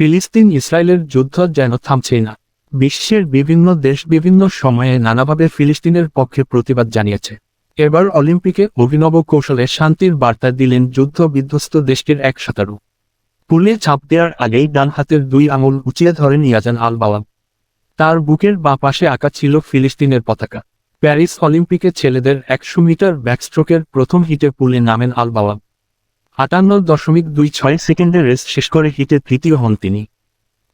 ফিলিস্তিন ইসরায়েলের যুদ্ধ যেন থামছেই না। বিশ্বের বিভিন্ন দেশ বিভিন্ন সময়ে নানাভাবে ফিলিস্তিনের পক্ষে প্রতিবাদ জানিয়েছে। এবার অলিম্পিকে অভিনব কৌশলে শান্তির বার্তা দিলেন যুদ্ধ বিধ্বস্ত দেশটির এক সাঁতারু। পুলে চাপ দেওয়ার আগেই ডান হাতের দুই আঙুল উঁচিয়ে ধরেন ইয়াজান আল বাওয়াব তার বুকের বাঁ পাশে আঁকা ছিল ফিলিস্তিনের পতাকা। প্যারিস অলিম্পিকে ছেলেদের একশো মিটার ব্যাকস্ট্রোকের প্রথম হিটে পুলে নামেন আল বাওয়াব আটান্ন দশমিক দুই ছয় সেকেন্ডের রেস শেষ করে হিটে তৃতীয় হন তিনি।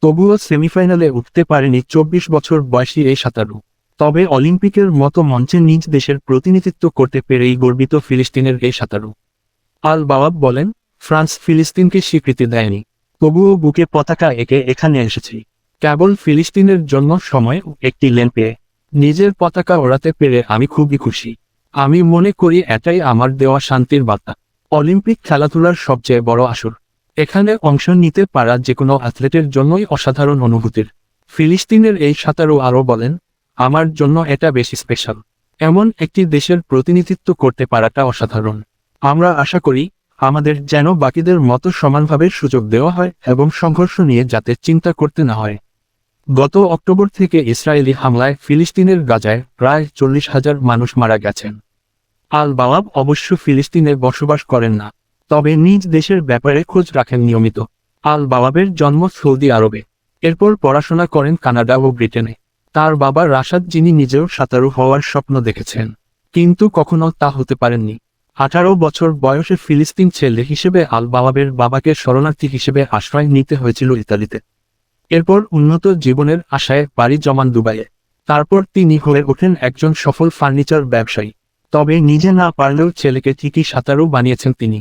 তবুও সেমিফাইনালে উঠতে পারেনি চব্বিশ বছর বয়সী এই সাঁতারু। তবে অলিম্পিকের মতো মঞ্চে নিজ দেশের প্রতিনিধিত্ব করতে পেরেই গর্বিত ফিলিস্তিনের এই সাঁতারু। আল বাবাব বলেন, ফ্রান্স ফিলিস্তিনকে স্বীকৃতি দেয়নি, তবুও বুকে পতাকা এঁকে এখানে এসেছি। কেবল ফিলিস্তিনের জন্য সময় একটি লেন পেয়ে, নিজের পতাকা ওড়াতে পেরে আমি খুবই খুশি। আমি মনে করি এটাই আমার দেওয়া শান্তির বার্তা। অলিম্পিক খেলাধুলার সবচেয়ে বড় আসর। এখানে অংশ নিতে পারা যে কোনো অ্যাথলেটের জন্যই অসাধারণ অনুভূতির। ফিলিস্তিনের এই সাঁতারু আরও বলেন, আমার জন্য এটা বেশি স্পেশাল। এমন একটি দেশের প্রতিনিধিত্ব করতে পারাটা অসাধারণ। আমরা আশা করি, আমাদের যেন বাকিদের মতো সমানভাবে সুযোগ দেওয়া হয় এবং সংঘর্ষ নিয়ে যাতে চিন্তা করতে না হয়। গত অক্টোবর থেকে ইসরায়েলি হামলায় ফিলিস্তিনের গাজায় প্রায় চল্লিশ হাজার মানুষ মারা গেছেন। আল বাওয়াব অবশ্য ফিলিস্তিনে বসবাস করেন না, তবে নিজ দেশের ব্যাপারে খোঁজ রাখেন নিয়মিত। আল বাওয়াবের জন্ম সৌদি আরবে। এরপর পড়াশোনা করেন কানাডা ও ব্রিটেনে। তার বাবা রাশাদ, যিনি নিজেও সাঁতারু হওয়ার স্বপ্ন দেখেছেন, কিন্তু কখনো তা হতে পারেননি। আঠারো বছর বয়সে ফিলিস্তিন ছেলে হিসেবে আল বাবাবের বাবাকে শরণার্থী হিসেবে আশ্রয় নিতে হয়েছিল ইতালিতে। এরপর উন্নত জীবনের আশায় বাড়ি জমান দুবাইয়ে। তারপর তিনি হয়ে ওঠেন একজন সফল ফার্নিচার ব্যবসায়ী। তবে নিজে না পারলেও ছেলেকে ঠিকই সাঁতারও বানিয়েছেন তিনি।